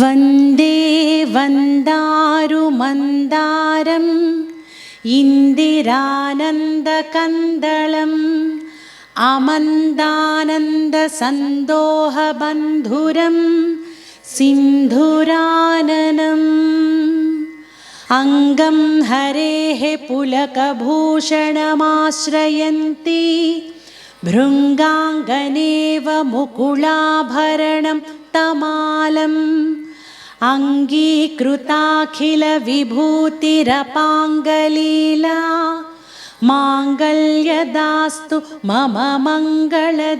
वन्दे वन्दारुमन्दारम् इन्दिरानन्दकन्दलम् अमन्दानन्दसन्दोहबन्धुरं सिन्धुराननम् अङ्गं हरेः पुलकभूषणमाश्रयन्ती भृङ्गाङ्गनेव मुकुलाभरणं तमालम् अङ्गीकृताखिलविभूतिरपाङ्गलीला माङ्गल्यदास्तु मम मङ्गलदेवतायाः।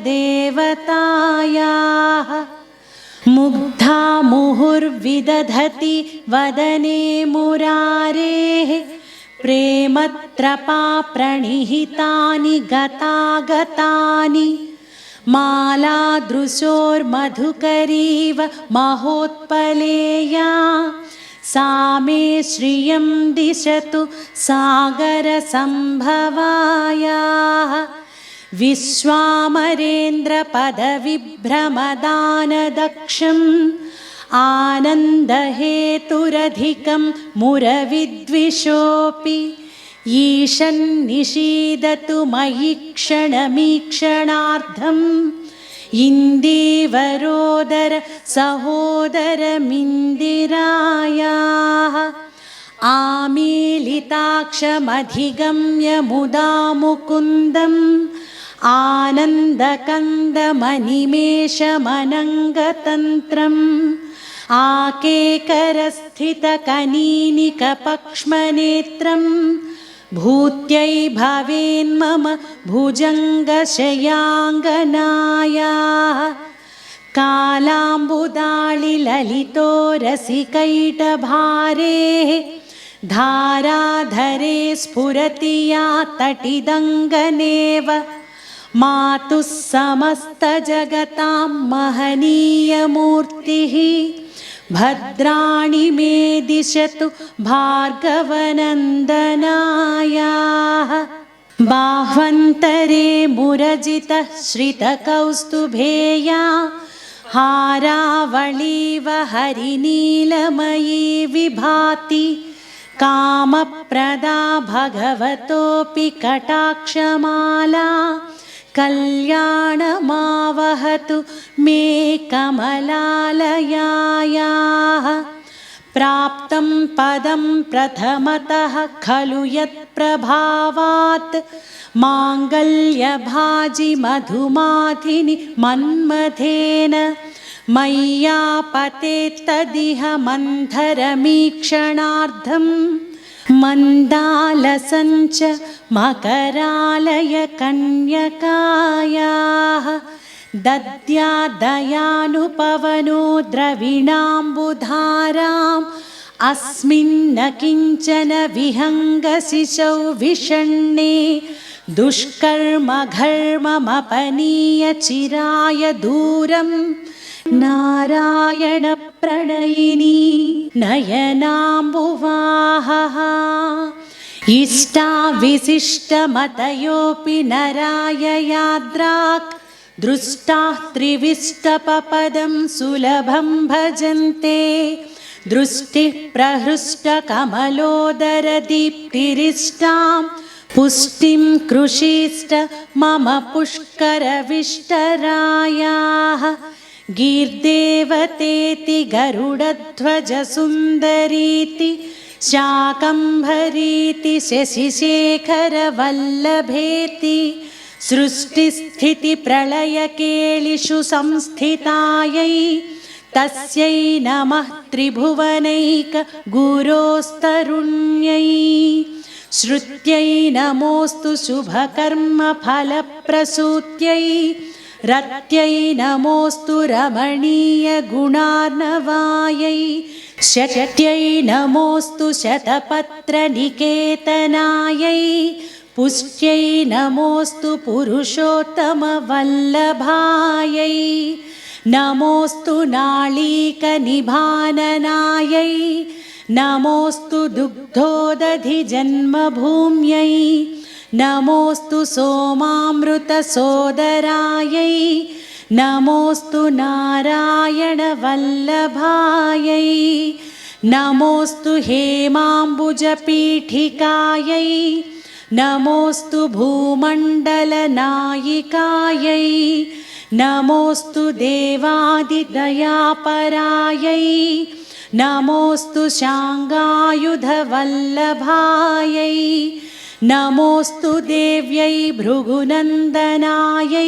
मुग्धा मुहुर्विदधति वदने मुरारेः प्रेमत्रपाप्रणिहितानि गतागतानि मालादृशोर्मधुकरीव महोत्पलेया। सा मे श्रियं दिशतु सागरसम्भवायाः। विश्वामरेन्द्रपदविभ्रमदानदक्षम् आनन्दहेतुरधिकं मुरविद्विषोऽपि ईशन्निषीदतु मयि क्षणमीक्षणार्धम् इन्दीवरोदर सहोदरमिन्दिरायाः आमीलिताक्षमधिगम्य मुदा मुकुन्दम् आनन्दकन्दमनिमेषमनङ्गतन्त्रम्। आकेकरस्थितकनीनिकपक्ष्मनेत्रम् भूत्यै भवेन्मम भुजङ्गशयाङ्गनायाः। कालाम्बुदाळिललितो रसिकैटभारेः धाराधरे स्फुरति या तटिदङ्गनेव। मातुः समस्तजगतां महनीयमूर्तिः भद्राणि मे दिशतु भार्गवनन्दनायाः बाह्वन्तरे मुरजितः श्रितकौस्तुभेया हारावळीव हरिनीलमयी विभाति कामप्रदा भगवतोऽपि कटाक्षमाला कल्याणमावहतु मे कमलालयायाः। प्राप्तं पदं प्रथमतः खलु यत्प्रभावात् माङ्गल्यभाजि मधुमाधिनि मन्मथेन। मय्यापतेत्तदिह मन्थरमीक्षणार्धम् मन्दालसञ्च मकरालयकन्यकायाः दद्यादयानुपवनो द्रविणाम्बुधाराम् अस्मिन्न किञ्चन विहङ्गशिशौ विषण्णे दुष्कर्मघर्ममपनीय चिराय दूरम् नारायणप्रणयिनी नयनाम्बुवाहः इष्टाविशिष्टमतयोऽपि नराय याद्राक् दृष्टाः त्रिविष्टपपदं सुलभं भजन्ते दृष्टिः प्रहृष्टकमलोदरदीप्तिरिष्टां पुष्टिं कृषीष्ट मम पुष्करविष्टरायाः गीर्देवतेति गरुडध्वजसुन्दरीति शाकम्भरीति शशिशेखरवल्लभेति सृष्टिस्थितिप्रलयकेलिषु संस्थितायै तस्यै नमः त्रिभुवनैकगुरोस्तरुण्यै श्रुत्यै नमोऽस्तु शुभकर्मफलप्रसूत्यै रत्यै नमोऽस्तु रमणीयगुणार्णवायै शट्यै नमोऽस्तु शतपत्रनिकेतनायै पुष्ट्यै नमोऽस्तु पुरुषोत्तमवल्लभायै नमोऽस्तु नाळीकनिभाननायै नमोऽस्तु दुग्धोदधिजन्मभूम्यै नमोऽस्तु सोमामृतसोदरायै नमोऽस्तु नारायणवल्लभायै नमोऽस्तु हेमाम्बुजपीठिकायै नमोऽस्तु भूमण्डलनायिकायै नमोऽस्तु देवादिदयापरायै नमोऽस्तु शाङ्गायुधवल्लभायै नमोऽस्तु देव्यै भृगुनन्दनायै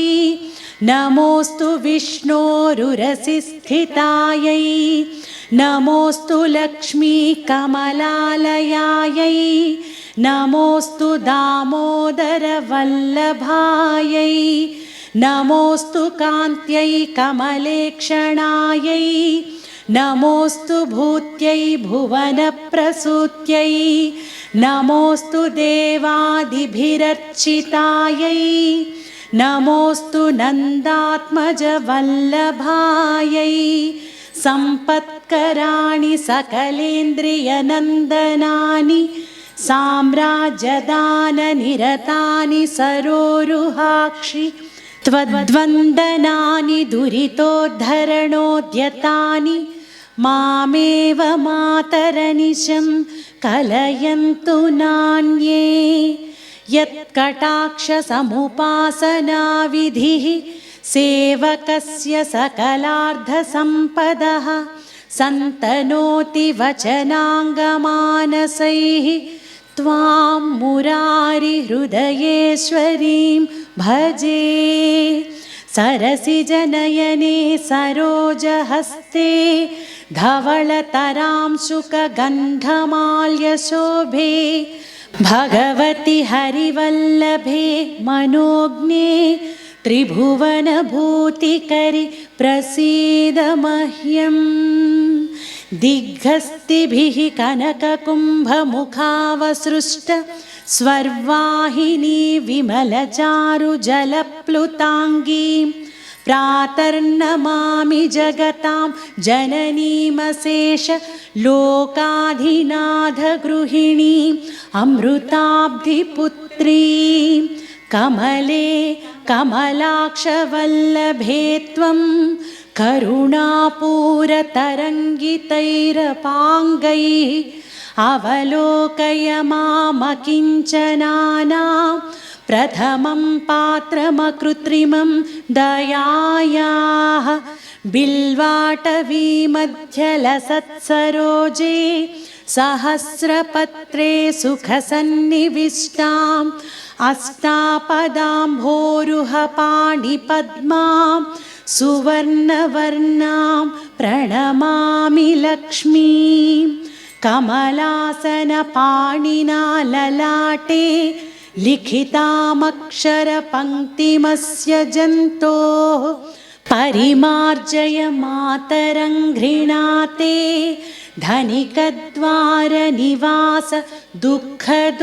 नमोऽस्तु विष्णोरुरसिस्थितायै नमोऽस्तु लक्ष्मीकमलालयायै नमोऽस्तु दामोदरवल्लभायै नमोऽस्तु कान्त्यै कमलेक्षणायै नमोऽस्तु भूत्यै भुवनप्रसूत्यै नमोऽस्तु देवादिभिरर्चितायै नमोऽस्तु नन्दात्मजवल्लभायै सम्पत्कराणि सकलेन्द्रियनन्दनानि साम्राज्यदाननिरतानि सरोरुहाक्षि त्वद्वन्दनानि दुरितोद्धरणोद्यतानि मामेव मातरनिशं कलयन्तु नान्ये। यत्कटाक्षसमुपासनाविधिः सेवकस्य सकलार्धसम्पदः सन्तनोति वचनाङ्गमानसैः त्वां मुरारिहृदयेश्वरीं भजे सरसिजनयने सरोजहस्ते धवळतरां शुकगन्धमाल्यशोभे भगवति हरिवल्लभे मनोज्ञे त्रिभुवनभूतिकरि प्रसीद मह्यम्। दिग्गस्तिभिः कनककुम्भमुखावसृष्ट स्वर्वाहिनी विमलचारुजलप्लुताङ्गीं प्रातर्नमामि जगतां जननीमशेष लोकाधिनाथगृहिणीम् अमृताब्धिपुत्रीं कमले कमलाक्षवल्लभे त्वं करुणापूरतरङ्गितैरपाङ्गैः अवलोकय मामकिञ्चनानां प्रथमं पात्रमकृत्रिमं दयायाः बिल्वाटवीमध्यलसत्सरोजे सहस्रपत्रे सुखसन्निविष्टाम् अष्टापदाम्भोरुहपाणिपद्मां सुवर्णवर्णां प्रणमामि लक्ष्मीं कमलासनपाणिना ललाटे लिखितामक्षरपङ्क्तिमस्य जन्तोः परिमार्जय मातरङ्घ्रिणाते धनिकद्वारनिवास दुःखदोग्ध्रीम्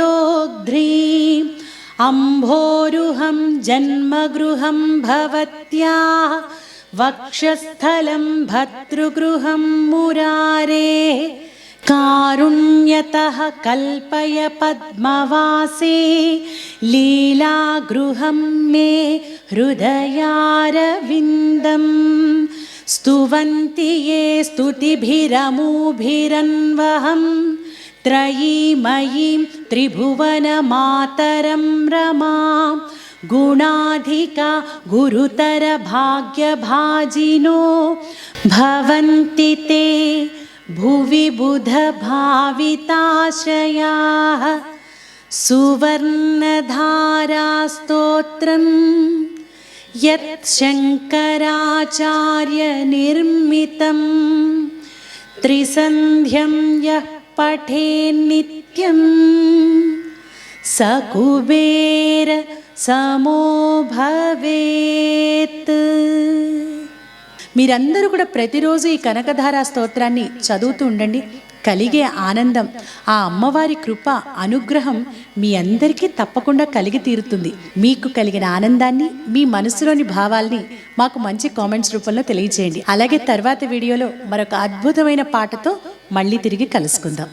अम्भोरुहं जन्मगृहं भवत्याः वक्षस्थलं भर्तृगृहं मुरारेः कारुण्यतः कल्पय पद्मवासे लीलागृहं मे हृदयारविन्दम्। स्तुवन्ति ये स्तुतिभिरमूभिरन्वहं त्रयीमयीं त्रिभुवनमातरं रमां। गुणाधिका गुरुतरभाग्यभाजिनो भवन्ति ते भुवि बुधभाविताशयाः सुवर्णधारास्तोत्रं यत् शङ्कराचार्यनिर्मितं त्रिसन्ध्यं यः पठे नित्यं स गुबेरसमो भवेत्। మీరందరూ కూడా ప్రతిరోజు ఈ కనకధారా స్తోత్రాన్ని చదువుతూ ఉండండి. కలిగే ఆనందం ఆ అమ్మవారి కృప అనుగ్రహం మీ అందరికీ తప్పకుండా కలిగి తీరుతుంది. మీకు కలిగిన ఆనందాన్ని మీ మనసులోని భావాల్ని మాకు మంచి కామెంట్స్ రూపంలో తెలియజేయండి అలాగే తర్వాత వీడియోలో మరొక అద్భుతమైన పాటతో మళ్ళీ తిరిగి కలుసుకుందాం.